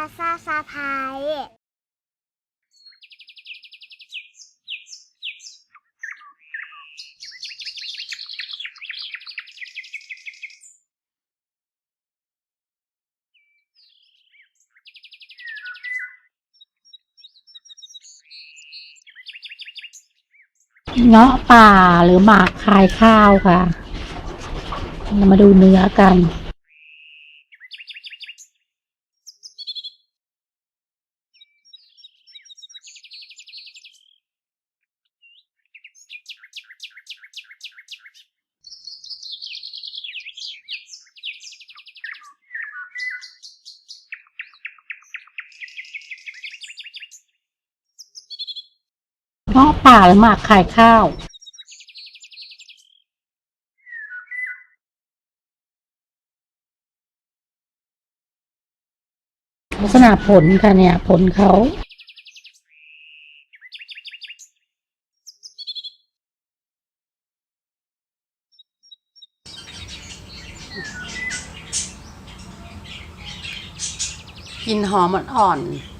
าซาซาพายเงาะป่าหรือหมากคายข้าวค่ะ เรามาดูเนื้อกัน เงาะป่าหรือหมากคายข้าวลักษณะผลค่ะเนี่ย ผลเขากลินหอมอ่อนๆ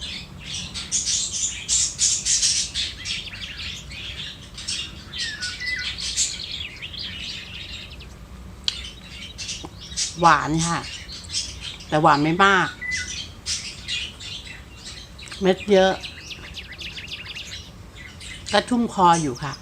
หวานค่ะ แต่หวานไม่มาก เม็ดเยอะก็ชุ่มคออยู่ค่ะ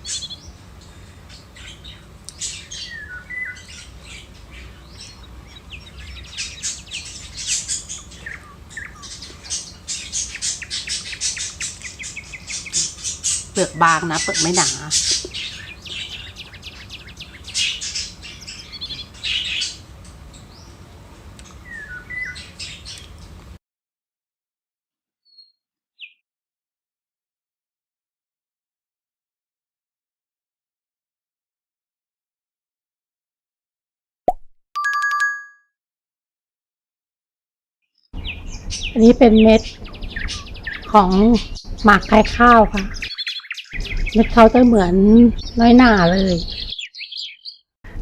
เปลือกบางนะ เปลือกไม่หนา อันนี้เป็นเม็ดของหมากคายข้าวค่ะ เม็ดเขาจะเหมือนน้อยหนาเลย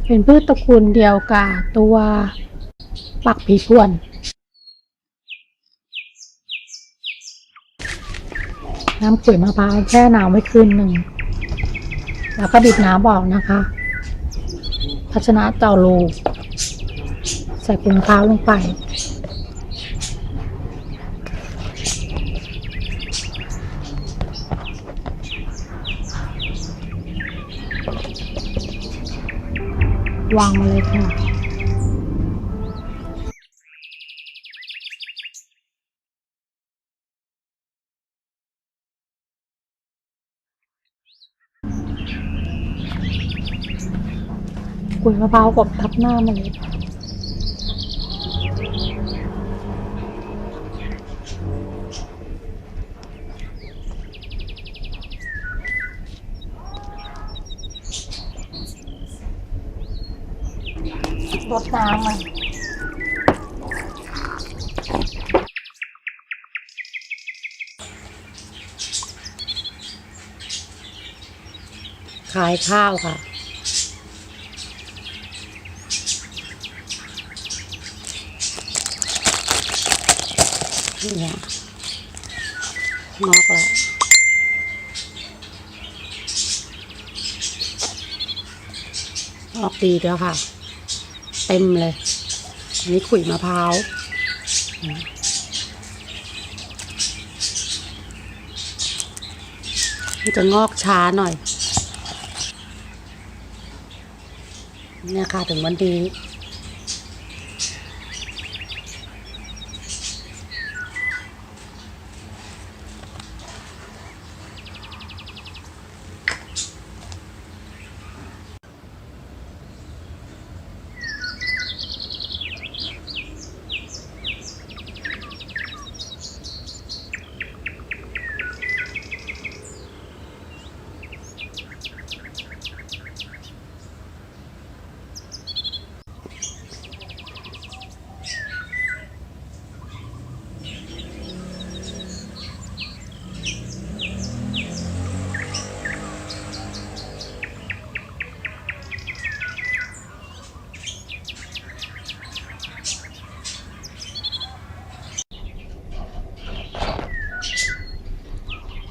เป็นพืชตระกูลเดียวกับตัวปักผีพวนน้ำขุยมะพร้าวแช่น้ำไว้คืนหนึ่ง แล้วก็ดิบน้ำออกนะคะ ภาชนะเจารูใส่ปุ๋ยมะพร้าวลงไป วางมาเลยค่ะ กุยมะพร้าวกบทับหน้ามาเลย รดน้ำมันขายข้าวค่ะ เนี่ยงอกแล้วออกดีแล้วค่ะ เต็มเลย อันนี้ขุยมะพร้าวมันจะงอกช้าหน่อย เนี่ยค่ะถึงวันดี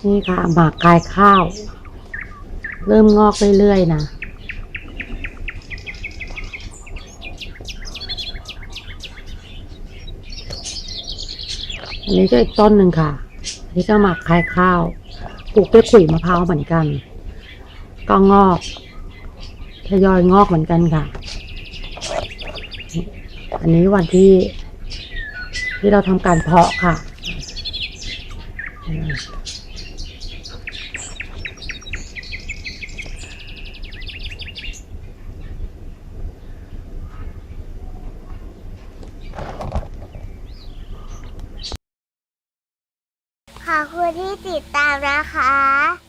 นี่ค่ะหมากกายข้าว เริ่มงอกเรื่อยๆนะอันนี้ก็อีกต้นหนึ่งค่ะ อันนี้ก็หมักคายข้าว ปลูกด้วยขุยมะพร้าวเหมือนกัน ก็งอกทยอยงอกเหมือนกันค่ะ อันนี้วันที่ที่เราทำการเพาะค่ะ อบคุณที่ติดตามนะคะ